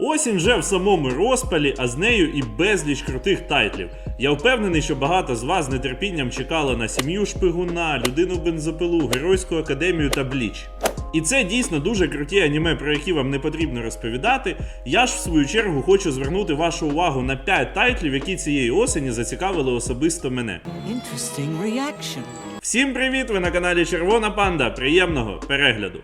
Осінь вже в самому розпалі, а з нею і безліч крутих тайтлів. Я впевнений, що багато з вас з нетерпінням чекали на сім'ю шпигуна, людину бензопилу, геройську академію та бліч. І це дійсно дуже круті аніме, про які вам не потрібно розповідати. Я ж в свою чергу хочу звернути вашу увагу на 5 тайтлів, які цієї осені зацікавили особисто мене. Всім привіт! Ви на каналі Червона Панда. Приємного перегляду!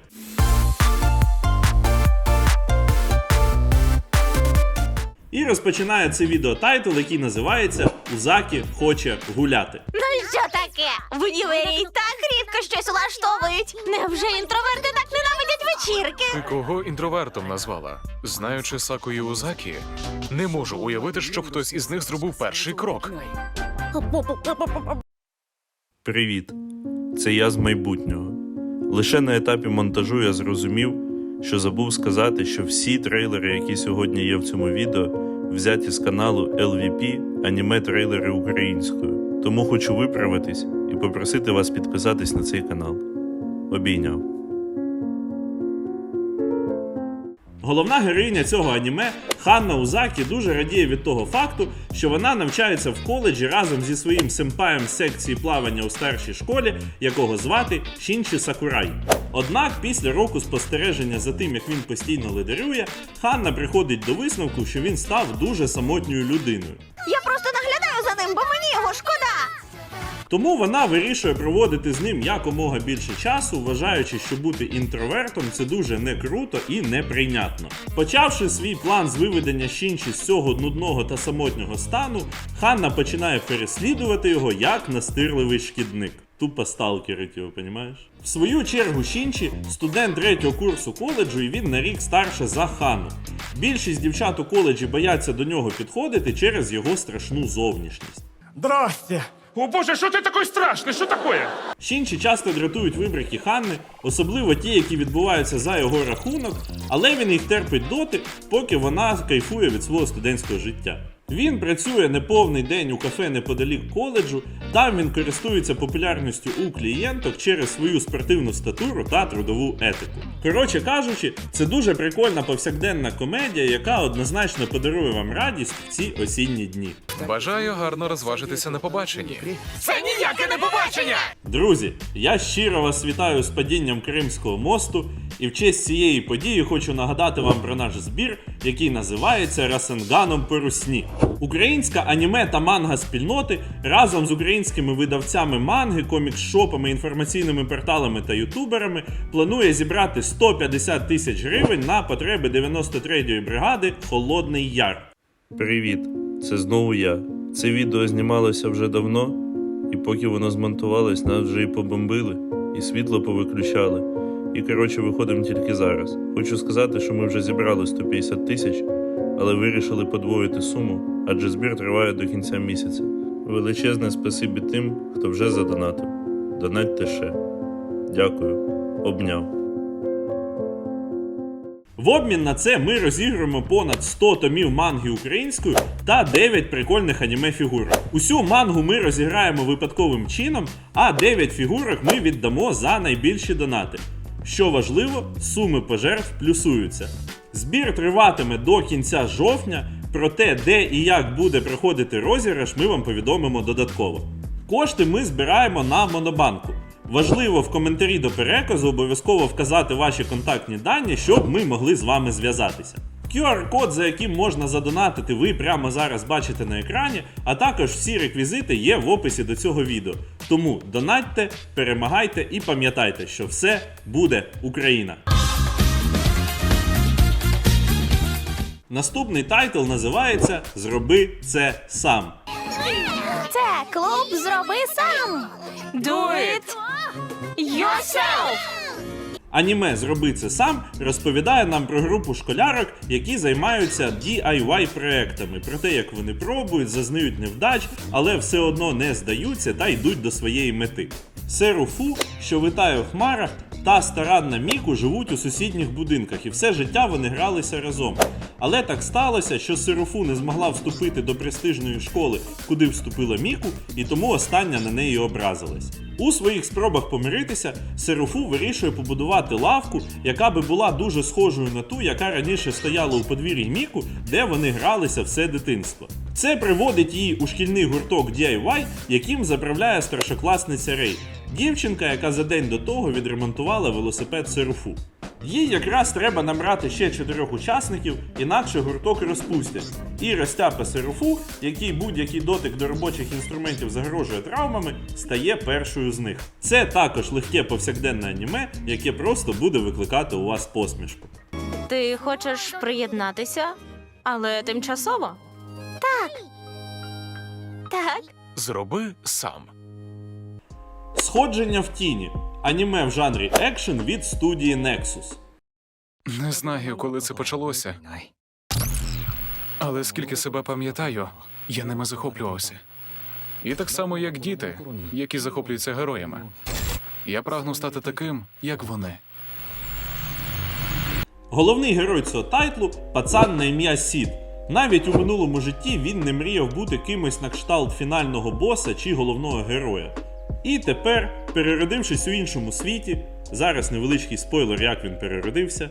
І розпочинає це відео тайтл, який називається Узакі хоче гуляти. Ну і що таке? В універі і так рідко щось влаштовують. Невже інтроверти так ненавидять вечірки? Ти кого інтровертом назвала? Знаючи Саку і Узакі, не можу уявити, щоб хтось із них зробив перший крок. Привіт, це я з майбутнього. Лише на етапі монтажу я зрозумів, що забув сказати, що всі трейлери, які сьогодні є в цьому відео, взяті з каналу LVP аніме трейлери українською. Тому хочу виправитись і попросити вас підписатись на цей канал. Обійняв. Головна героїня цього аніме Ханна Узакі дуже радіє від того факту, що вона навчається в коледжі разом зі своїм симпаєм секції плавання у старшій школі, якого звати Шінші Сакурай. Однак після року спостереження за тим, як він постійно лидерює, Ханна приходить до висновку, що він став дуже самотньою людиною. Я просто наглядаю за ним, бо мені його шкода. Тому вона вирішує проводити з ним якомога більше часу, вважаючи, що бути інтровертом це дуже не круто і неприйнятно. Почавши свій план з виведення Шінші з цього нудного та самотнього стану, Ханна починає переслідувати його як настирливий шкідник. Тупо сталкерить його, понімаєш? В свою чергу Шінші студент третього курсу коледжу, і він на рік старше за Хану. Більшість дівчат у коледжі бояться до нього підходити через його страшну зовнішність. Здрасте! О боже, що ти такий страшний? Що таке? Шінші часто дратують вибрики Ханни, особливо ті, які відбуваються за його рахунок, але він їх терпить доти, поки вона кайфує від свого студентського життя. Він працює неповний день у кафе неподалік коледжу, там він користується популярністю у клієнток через свою спортивну статуру та трудову етику. Коротше кажучи, це дуже прикольна повсякденна комедія, яка однозначно подарує вам радість в ці осінні дні. Бажаю гарно розважитися на побаченні. Це ніяке не побачення! Друзі, я щиро вас вітаю з падінням Кримського мосту, і в честь цієї події хочу нагадати вам про наш збір, який називається Расенганом по русні. Українська аніме та манга спільноти разом з українськими видавцями манги, комікс-шопами, інформаційними порталами та ютуберами планує зібрати 150 тисяч гривень на потреби 93-ї бригади Холодний Яр. Привіт, це знову я. Це відео знімалося вже давно, і поки воно змонтувалось, нас вже і побомбили, і світло повиключали. І коротше, виходимо тільки зараз. Хочу сказати, що ми вже зібрали 150 тисяч, але вирішили подвоїти суму, адже збір триває до кінця місяця. Величезне спасибі тим, хто вже задонатив. Донатьте ще. Дякую. Обняв. В обмін на це ми розіграємо понад 100 томів манги українською та 9 прикольних аніме фігурок. Усю мангу ми розіграємо випадковим чином, а 9 фігурок ми віддамо за найбільші донати. Що важливо, суми пожертв плюсуються. Збір триватиме до кінця жовтня, про те, де і як буде проходити розіграш, ми вам повідомимо додатково. Кошти ми збираємо на Монобанку. Важливо в коментарі до переказу обов'язково вказати ваші контактні дані, щоб ми могли з вами зв'язатися. QR-код, за яким можна задонатити, ви прямо зараз бачите на екрані, а також всі реквізити є в описі до цього відео. Тому донатьте, перемагайте і пам'ятайте, що все буде Україна. Наступний тайтл називається Зроби це сам. Це клуб зроби сам. Do it yourself. Аніме Зроби це сам розповідає нам про групу школярок, які займаються DIY проектами, про те, як вони пробують, зазнають невдач, але все одно не здаються та йдуть до своєї мети. Серу Фу, що витає в хмарах, та старанна Міку живуть у сусідніх будинках, і все життя вони гралися разом. Але так сталося, що Сирофу не змогла вступити до престижної школи, куди вступила Міку, і тому остання на неї образилась. У своїх спробах помиритися Серуфу вирішує побудувати лавку, яка би була дуже схожою на ту, яка раніше стояла у подвір'ї Міку, де вони гралися все дитинство. Це приводить її у шкільний гурток DIY, яким заправляє старшокласниця Рей, дівчинка, яка за день до того відремонтувала велосипед Серуфу. Їй якраз треба набрати ще чотирьох учасників, інакше гурток розпустять. І розтяпа Серуфу, який будь-який дотик до робочих інструментів загрожує травмами, стає першою з них. Це також легке повсякденне аніме, яке просто буде викликати у вас посмішку. Ти хочеш приєднатися, але тимчасово? Так. Так. Зроби сам. Сходження в тіні. Аніме в жанрі екшен від студії Nexus. Не знаю, коли це почалося, але скільки себе пам'ятаю, я ними захоплювався. І так само, як діти, які захоплюються героями. Я прагну стати таким, як вони. Головний герой цього тайтлу пацан на ім'я Сід. Навіть у минулому житті він не мріяв бути кимось на кшталт фінального боса чи головного героя. І тепер, переродившись у іншому світі, зараз невеличкий спойлер, як він переродився.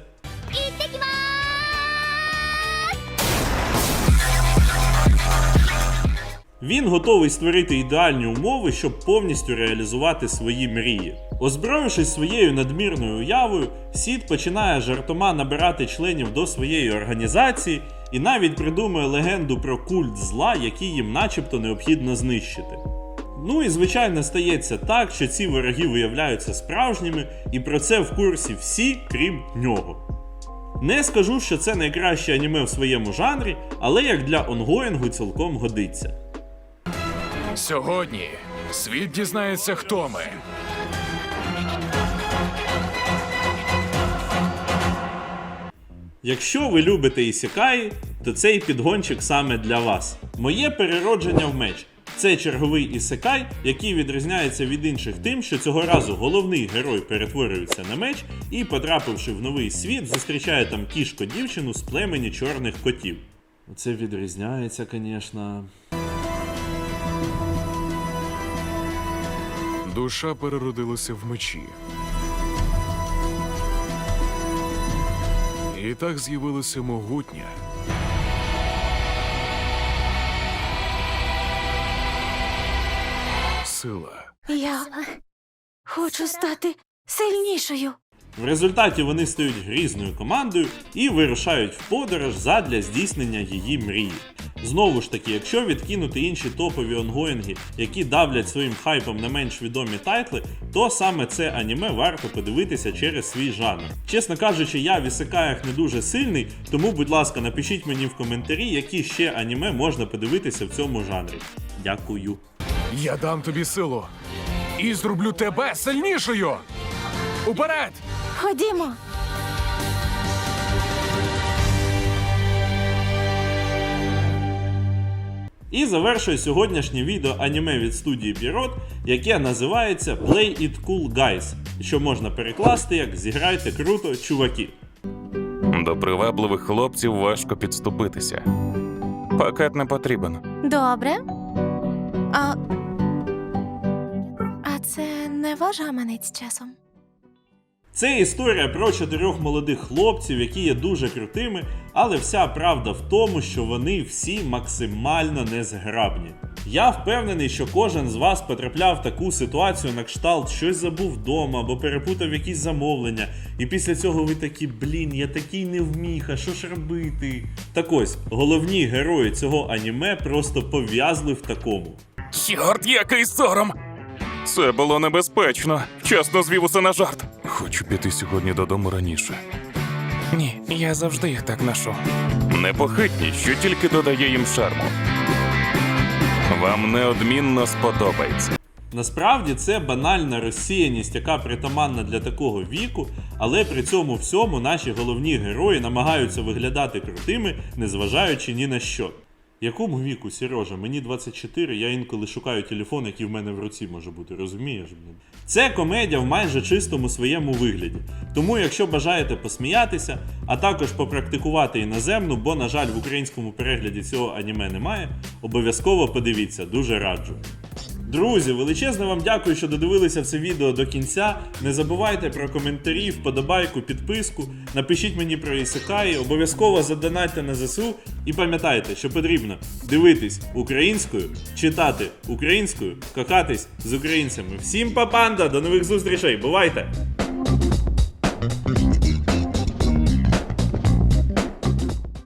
Він готовий створити ідеальні умови, щоб повністю реалізувати свої мрії. Озброївшись своєю надмірною уявою, Сід починає жартома набирати членів до своєї організації і навіть придумує легенду про культ зла, який їм начебто необхідно знищити. Ну і звичайно стається так, що ці вороги виявляються справжніми, і про це в курсі всі, крім нього. Не скажу, що це найкраще аніме в своєму жанрі, але як для онгоїнгу цілком годиться. Сьогодні світ дізнається, хто ми. Якщо ви любите ісікаї, то цей підгончик саме для вас. Моє переродження в меч. Це черговий ісекай, який відрізняється від інших тим, що цього разу головний герой перетворюється на меч і, потрапивши в новий світ, зустрічає там кішко дівчину з племені чорних котів. Це відрізняється, звісно. Душа переродилася в мечі. І так з'явилася могутня. Сила. Я хочу стати сильнішою. В результаті вони стають грізною командою і вирушають в подорож задля здійснення її мрії. Знову ж таки, якщо відкинути інші топові онгоїнги, які давлять своїм хайпом на менш відомі тайтли, то саме це аніме варто подивитися через свій жанр. Чесно кажучи, я в ісекаях не дуже сильний, тому, будь ласка, напишіть мені в коментарі, які ще аніме можна подивитися в цьому жанрі. Дякую. Я дам тобі силу і зроблю тебе сильнішою. Уперед! Ходімо. І завершує сьогоднішнє відео аніме від студії Pierrot, яке називається Play It Cool Guys, що можна перекласти як Зіграйте круто, чуваки. До привабливих хлопців важко підступитися. Пакет не потрібен. Добре. А. А це не ваш гаманець часом. Це історія про чотирьох молодих хлопців, які є дуже крутими, але вся правда в тому, що вони всі максимально незграбні. Я впевнений, що кожен з вас потрапляв в таку ситуацію на кшталт, щось забув вдома або перепутав якісь замовлення, і після цього ви такі, блін, я такий невміха, що ж робити? Так ось, головні герої цього аніме просто пов'язли в такому. Чорт, який сором! Це було небезпечно. Чесно звів усе на жарт. Хочу піти сьогодні додому раніше. Ні, я завжди їх так ношу. Непохитні, що тільки додає їм шарму. Вам неодмінно сподобається. Насправді це банальна розсіяність, яка притаманна для такого віку, але при цьому всьому наші головні герої намагаються виглядати крутими, незважаючи ні на що. Якому віку, Сережа? Мені 24, я інколи шукаю телефон, який в мене в руці може бути, розумієш? Це комедія в майже чистому своєму вигляді. Тому, якщо бажаєте посміятися, а також попрактикувати іноземну, бо, на жаль, в українському перегляді цього аніме немає, обов'язково подивіться, дуже раджу. Друзі, величезно вам дякую, що додивилися це відео до кінця. Не забувайте про коментарі, вподобайку, підписку. Напишіть мені про ісикаї, обов'язково задонатьте на ЗСУ. І пам'ятайте, що потрібно дивитись українською, читати українською, кохатись з українцями. Всім папанда, до нових зустрічей, бувайте!